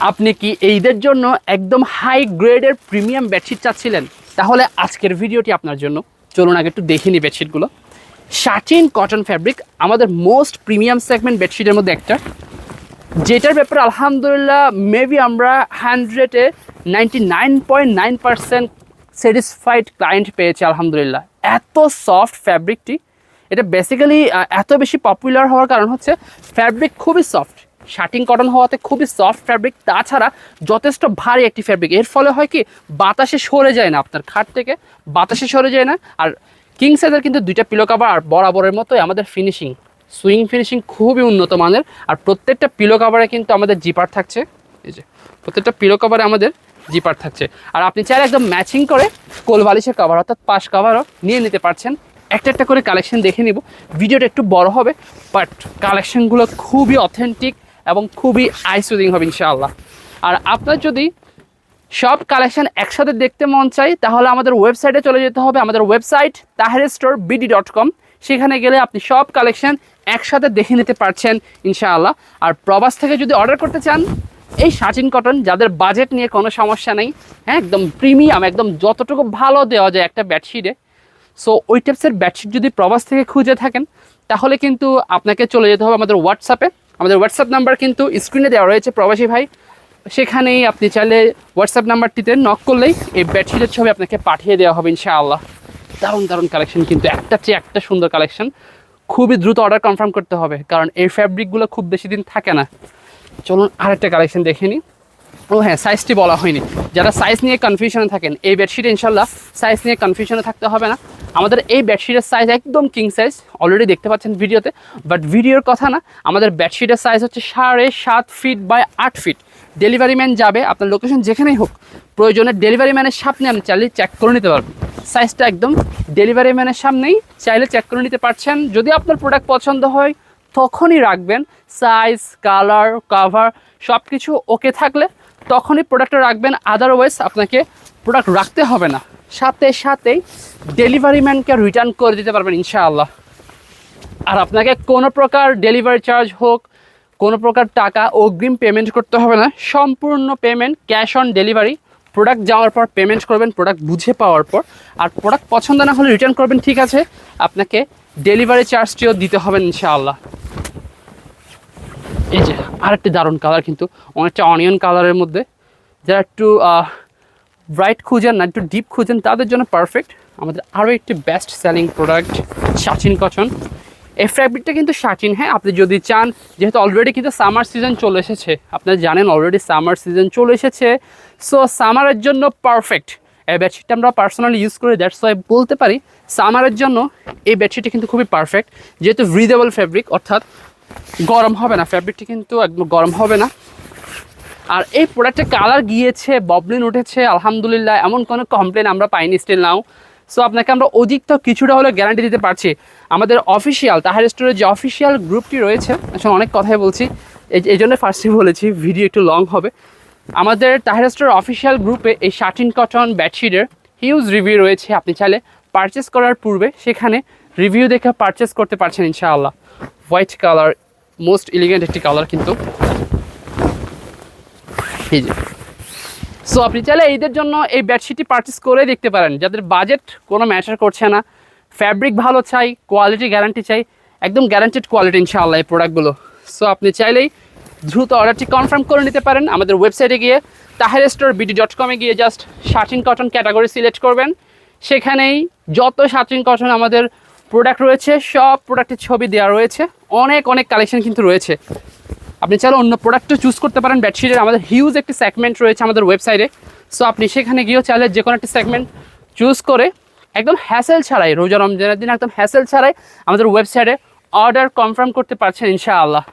আপনি কি এইদের জন্য একদম হাই গ্রেডের প্রিমিয়াম বেডশিট চাচ্ছিলেন? তাহলে আজকের ভিডিওটি আপনার জন্য। চলুন আগে একটু দেখে নিই বেডশিটগুলো শাটিন কটন ফ্যাব্রিক আমাদের মোস্ট প্রিমিয়াম সেগমেন্ট বেডশিটের মধ্যে একটা। যেটার ব্যাপারে আলহামদুলিল্লাহ মেবি আমরা হান্ড্রেডে ninety nine point nine percent satisfied client পেয়েছি, আলহামদুলিল্লাহ। এত সফট ফ্যাব্রিকটি এটা বেসিক্যালি এত বেশি পপুলার হওয়ার কারণ হচ্ছে ফ্যাব্রিক খুবই সফট শার্টিং কটন হওয়াতে খুবই সফট ফ্যাব্রিক তাছাড়া যথেষ্ট ভারী একটি ফ্যাব্রিক এর ফলে হয় কি, বাতাসে সরে যায় না আপনার খাট থেকে, বাতাসে সরে যায় না। আর কিং সাইজের কিন্তু দুইটা পিলো কাভার আর বরাবরের মতোই আমাদের ফিনিশিং সুইং ফিনিশিং খুবই উন্নত মানের। আর প্রত্যেকটা পিলো কাভারে কিন্তু আমাদের জিপার থাকছে। এই যে, প্রত্যেকটা পিলো কাভারে আমাদের জিপার থাকছে। আর আপনি চাইলে একদম ম্যাচিং করে কোল বালিশের কাভার অর্থাৎ পাশ কাভারও নিয়ে নিতে পারছেন। একটা একটা করে কালেকশন দেখে নিব। ভিডিওটা একটু বড় হবে বাট কালেকশনগুলো খুবই অথেন্টিক এবং খুবই আইসুদিং হবে, ইনশাআল্লাহ। আর আপনার যদি সব কালেকশন একসাথে দেখতে মন চাই তাহলে আমাদের ওয়েবসাইটে চলে যেতে হবে। আমাদের website Taher store BD dot com সেখানে গেলে আপনি সব কালেকশন একসাথে দেখে নিতে পারছেন, ইনশাআল্লাহ। আর প্রবাস থেকে যদি অর্ডার করতে চান, এই শাটিন কটন যাদের বাজেট নিয়ে কোনো সমস্যা নেই হ্যাঁ একদম প্রিমিয়াম একদম যতটুকু ভালো দেওয়া যায় একটা বেডশিটে সো ওই টাইপসের বেডশিট যদি প্রবাস থেকে খুঁজে থাকেন, তাহলে কিন্তু আপনাকে চলে যেতে হবে আমাদের হোয়াটসঅ্যাপে আমাদের হোয়াটসঅ্যাপ নাম্বার কিন্তু স্ক্রিনে দেওয়া রয়েছে, প্রবাসী ভাই। সেখানেই আপনি চাইলে হোয়াটসঅ্যাপ নাম্বারটিতে নক করলেই এই বেডশিটের ছবি আপনাকে পাঠিয়ে দেওয়া হবে ইনশাআল্লাহ। দারুণ দারুণ কালেকশন কিন্তু, একটা চেয়ে একটা সুন্দর কালেকশন খুবই দ্রুত অর্ডার কনফার্ম করতে হবে, কারণ এই ফ্যাব্রিকগুলো খুব বেশি দিন থাকে না। চলুন আরেকটা কালেকশন দেখে নিই। ও হ্যাঁ সাইজটি বলা হয়নি। যারা সাইজ নিয়ে কনফিউশনে থাকেন, এই বেডশিট ইনশাল্লাহ সাইজ নিয়ে কনফিউশনে থাকতে হবে না। আমাদের এই বেডশিটের সাইজ একদম কিং সাইজ অলরেডি দেখতে পাচ্ছেন ভিডিওতে বাট ভিডিওর কথা না, আমাদের বেডশিটের সাইজ হচ্ছে সাড়ে সাত ফিট বাই আট ফিট ডেলিভারি ম্যান যাবে, আপনার লোকেশন যেখানেই হোক, প্রয়োজনে ডেলিভারি ম্যানের সামনে আপনি চাইলে চেক করে নিতে পারবেন। সাইজটা একদম ডেলিভারি ম্যানের সামনেই, চাইলে চেক করে নিতে পারছেন। যদি আপনার প্রোডাক্ট পছন্দ হয়, তখনই রাখবেন। সাইজ কালার কাভার সব কিছু ওকে থাকলে তখনই প্রোডাক্টটা রাখবেন। আদারওয়াইজ আপনাকে প্রোডাক্ট রাখতে হবে না। সাথে সাথেই ডেলিভারি ম্যানকে রিটার্ন করে দিতে পারবেন ইনশাআল্লাহ। আর আপনাকে কোনো প্রকার ডেলিভারি চার্জ হোক, কোনো প্রকার টাকা অগ্রিম পেমেন্ট করতে হবে না। সম্পূর্ণ payment cash on delivery product যাওয়ার পর পেমেন্ট করবেন প্রোডাক্ট বুঝে পাওয়ার পর। আর প্রোডাক্ট পছন্দ না হলে রিটার্ন করবেন, ঠিক আছে? আপনাকে ডেলিভারি চার্জটিও দিতে হবে ইনশাআল্লাহ। এই যে আরেকটি দারুণ কালার কিন্তু, অনেকটা অনিয়ন কালারের মধ্যে। যারা একটু ব্রাইট খুঁজেন না, একটু ডিপ খুঁজেন, তাদের জন্য পারফেক্ট আমাদের আরও একটি best selling product satin cotton এই ফ্যাব্রিকটা কিন্তু শাচিন হ্যাঁ? আপনি যদি চান, যেহেতু অলরেডি কিন্তু সামার সিজন চলে এসেছে আপনারা জানেন অলরেডি সামার সিজন চলে এসেছে। সো সামারের জন্য পারফেক্ট এই বেডশিটটা আমরা পার্সোনালি ইউজ করি দ্যাটস ওয়াই বলতে পারি সামারের জন্য এই বেডশিটটা কিন্তু খুবই পারফেক্ট যেহেতু ব্রিদেবল ফ্যাব্রিক অর্থাৎ গরম হবে না ফ্যাব্রিকটি কিন্তু একদম গরম হবে না। আর এই প্রোডাক্টের কালার গিয়েছে ববলিন উঠেছে, আলহামদুলিল্লাহ। এমন কোনো কমপ্লেন আমরা পাইনি স্টিল নাও সো আপনাকে আমরা অধিকত কিছুটা হলে গ্যারান্টি দিতে পারছি। আমাদের অফিসিয়াল তাহার স্টোরের যে অফিসিয়াল গ্রুপটি রয়েছে, আসলে অনেক কথাই বলছি। এই- এই জন্য ফার্স্টে বলেছি ভিডিও একটু লং হবে। আমাদের তাহার স্টোর অফিসিয়াল গ্রুপে এই শার্টিন কটন বেডশিটের হিউজ রিভিউ রয়েছে। আপনি চাইলে পারচেস করার পূর্বে সেখানে রিভিউ দেখে পারচেস করতে পারছেন ইনশাআল্লাহ। হোয়াইট কালার মোস্ট এলিগেন্ট একটি কালার কিন্তু। এই যে সো আপনি চাইলে এইদের জন্য এই বেডশিটটি পারচেস করে দেখতে পারেন। যাদের বাজেট কোনো ম্যাটার করছে না ফ্যাব্রিক ভালো চাই কোয়ালিটি গ্যারান্টি চাই, একদম গ্যারান্টেড কোয়ালিটি ইনশাআল্লাহ এই প্রোডাক্টগুলো সো আপনি চাইলেই দ্রুত অর্ডারটি কনফার্ম করে নিতে পারেন আমাদের ওয়েবসাইটে গিয়ে। তাহের স্টোর বিডি ডট কমে গিয়ে just satin cotton category select করবেন। সেখানেই যত শার্টিন কটন আমাদের প্রোডাক্ট রয়েছে, সব প্রোডাক্টের ছবি দেওয়া রয়েছে। অনেক অনেক কালেকশন কিন্তু রয়েছে। আপনি চাইলে অন্য প্রোডাক্টও চুজ করতে পারেন। বেডশিটের আমাদের হিউজ একটি সেগমেন্ট রয়েছে আমাদের ওয়েবসাইটে সো আপনি সেখানে গিয়েও চাইলে যে কোনো একটি সেগমেন্ট চুজ করে একদম হ্যাসেল ছাড়াই, রোজা রমজানের দিন একদম হ্যাসেল ছাড়াই আমাদের ওয়েবসাইটে অর্ডার কনফার্ম করতে পারছেন ইনশাআল্লাহ।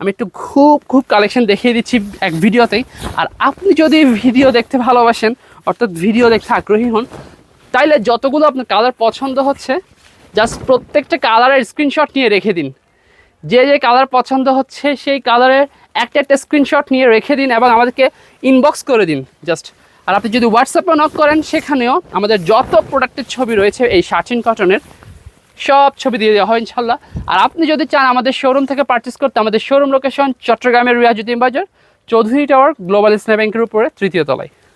আমি একটু খুব খুব কালেকশন দেখিয়ে দিচ্ছি এক ভিডিওতেই আর আপনি যদি ভিডিও দেখতে ভালোবাসেন, অর্থাৎ ভিডিও দেখতে আগ্রহী হন, তাইলে যতগুলো আপনার কালার পছন্দ হচ্ছে জাস্ট প্রত্যেকটা কালারের স্ক্রিনশট নিয়ে রেখে দিন। যে যে কালার পছন্দ হচ্ছে সেই কালারের একটা একটা স্ক্রিনশট নিয়ে রেখে দিন এবং আমাদেরকে ইনবক্স করে দিন জাস্ট আর আপনি যদি হোয়াটসঅ্যাপে নক করেন, সেখানেও আমাদের যত প্রোডাক্টের ছবি রয়েছে, এই শাচিন কটনের সব ছবি দিয়ে দেওয়া হয় ইনশাল্লাহ। আর আপনি যদি চান আমাদের শোরুম থেকে পারচেস করতে, আমাদের শোরুম লোকেশন চট্টগ্রামের রিয়াজুদ্দিন বাজার, চৌধুরী টাওয়ার গ্লোবাল ইসলাম ব্যাংকের উপরে, তৃতীয় তলায়।